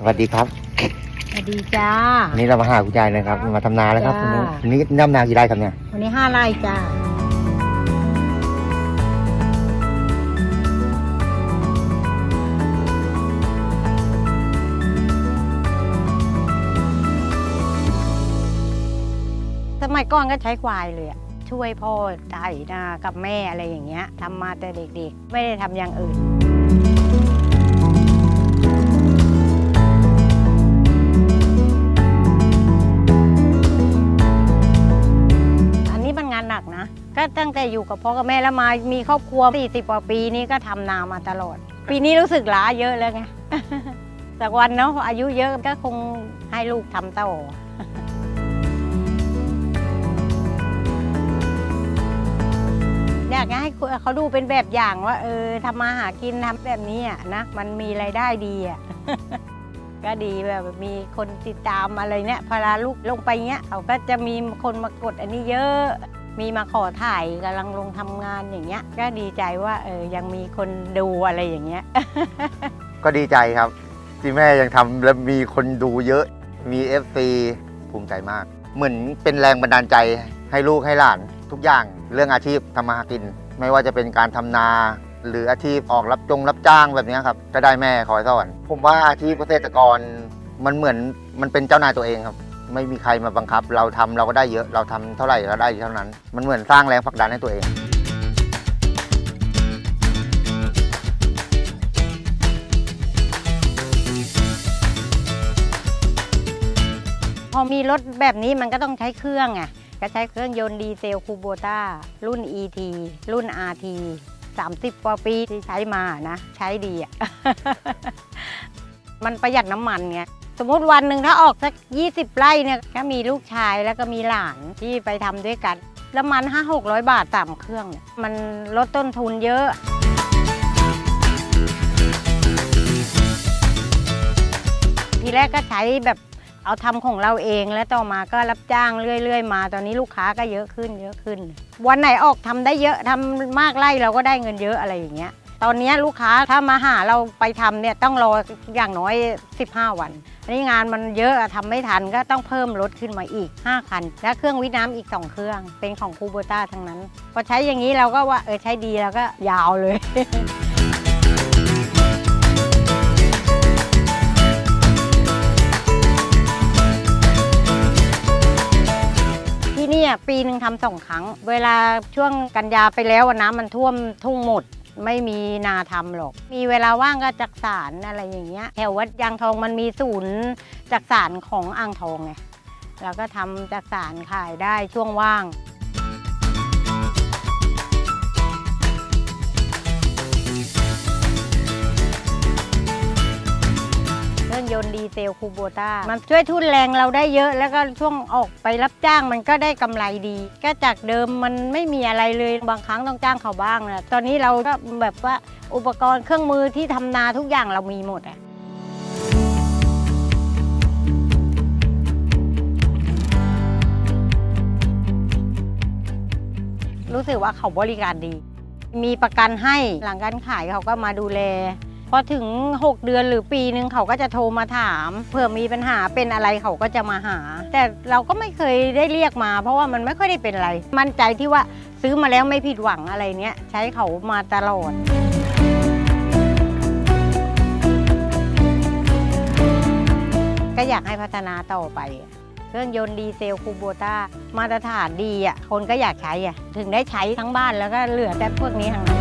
สวัสดีครับสวัสดีจ้า วันนี้เรามาหาคุณยายนะครับ มาทำนาแล้วครับจ้า วันนี้วันนี้ทำนากี่ไร่ครับเนี่ยวันนี้ห้าไร่จ้า สมัยก่อนก็ใช้ควายเลยอะช่วยพ่อไถนากับแม่อะไรอย่างเงี้ยทำมาแต่เด็กๆ ไม่ได้ทำอย่างอื่น ก็ตั้งแต่อยู่กับพ่อกับแม่แล้วมามีครอบครัว40กว่าปีนี้ก็ทำนามาตลอด ปีนี้รู้สึกล้าเยอะแล้วไงจากวันเนาะอายุเยอะก็คงให้ลูกทำต่ออยากให้เขาดูเป็นแบบอย่างว่า เออทำมาหากินทำแบบนี้อะนะมันมีรายได้ดีอะก็ดีแบบมีคนติดตามอะไรเนี่ยพอลาลูกลงไปเงี้ยเขาก็จะมีคนมากดอันนี้เยอะ มีมาขอถ่ายกำลังลงทำงานอย่างเงี้ย ก็ดีใจว่าเออยังมีคนดูอะไรอย่างเงี้ย ก็ดีใจครับ ที่แม่ยังทำและมีคนดูเยอะ มี FC ภูมิใจมาก เหมือนเป็นแรงบันดาลใจให้ลูกให้หลาน ทุกอย่างเรื่องอาชีพทำมาหากิน ไม่ว่าจะเป็นการทำนา หรืออาชีพออกรับจงรับจ้างแบบนี้ครับ ก็ได้แม่คอยสอน ผมว่าอาชีพเกษตรกรมันเหมือนมันเป็นเจ้านายตัวเองครับ ไม่มีใครมาบังคับ เราทำเราก็ได้เยอะเราทำเท่าไหร่ก็ได้เท่านั้น มันเหมือนสร้างแรงผลักดันให้ตัวเอง พอมีรถแบบนี้มันก็ต้องใช้เครื่องไงก็ใช้เครื่องยนต์ดีเซลคูโบต้ารุ่น ET รุ่น RT 30กว่าปีที่ใช้มานะ ใช้ดีอะ มันประหยัดน้ำมันไง สมมติวันหนึ่งถ้าออกสัก 20 ไร่เนี่ยก็มีลูกชายแล้วก็มีหลานที่ไปทำด้วยกัน แล้วมัน 5 600 บาทต่ำเครื่องเนี่ยมันลดต้นทุนเยอะ ทีแรกก็ใช้แบบเอาทำของเราเองแล้วต่อมาก็รับจ้างเรื่อย ๆ มาตอนนี้ลูกค้าก็เยอะขึ้นเยอะขึ้น วันไหนออกทำได้เยอะทำมากไล่เราก็ได้เงินเยอะอะไรอย่างเงี้ย ตอนนี้ลูกค้าถ้ามาหาเราไปทำเนี่ยต้องรออย่างน้อย 15 วันอันนี้งานมันเยอะอะทำไม่ทันก็ต้องเพิ่มรถขึ้นมาอีก 5 คัน และเครื่องวิทย์น้ำอีก 2 เครื่องเป็นของคูโบต้าทั้งนั้น พอใช้อย่างนี้เราก็ว่าเออใช้ดีแล้วก็ยาวเลยที่นี่ปีหนึ่งทำสองครั้ง เวลาช่วงกันยาไปแล้วน้ำมันท่วมทุ่งหมด ไม่มีนาทำหรอก มีเวลาว่างก็จักสารอะไรอย่างเงี้ยแถววัดยางทองมันมีศูนย์จักสารของอ่างทองไงเราก็ทำจักสารขายได้ช่วงว่าง ดีเซลคูโบต้ามันช่วยทุนแรงเราได้เยอะแล้วก็ช่วงออกไปรับจ้างมันก็ได้กำไรดี ก็จากเดิมมันไม่มีอะไรเลยบางครั้งต้องจ้างเขาบ้างนะตอนนี้เราก็แบบว่าอุปกรณ์เครื่องมือที่ทำนาทุกอย่างเรามีหมดอะรู้สึกว่าเขาบริการดี มีประกันให้หลังการขายเขาก็มาดูแล พอถึง 6 เดือนหรือปีนึงเขาก็จะโทรมาถาม เผื่อมีปัญหาเป็นอะไรเขาก็จะมาหา แต่เราก็ไม่เคยได้เรียกมา เพราะว่ามันไม่ค่อยได้เป็นอะไร มั่นใจที่ว่าซื้อมาแล้วไม่ผิดหวังอะไรเนี้ยใช้เขามาตลอดก็อยากให้พัฒนาต่อไป เครื่องยนต์ดีเซลคูโบต้ามาตรฐานดีอะคนก็อยากใช้อะถึงได้ใช้ทั้งบ้านแล้วก็เหลือแต่พวกนี้ทั้งนั้น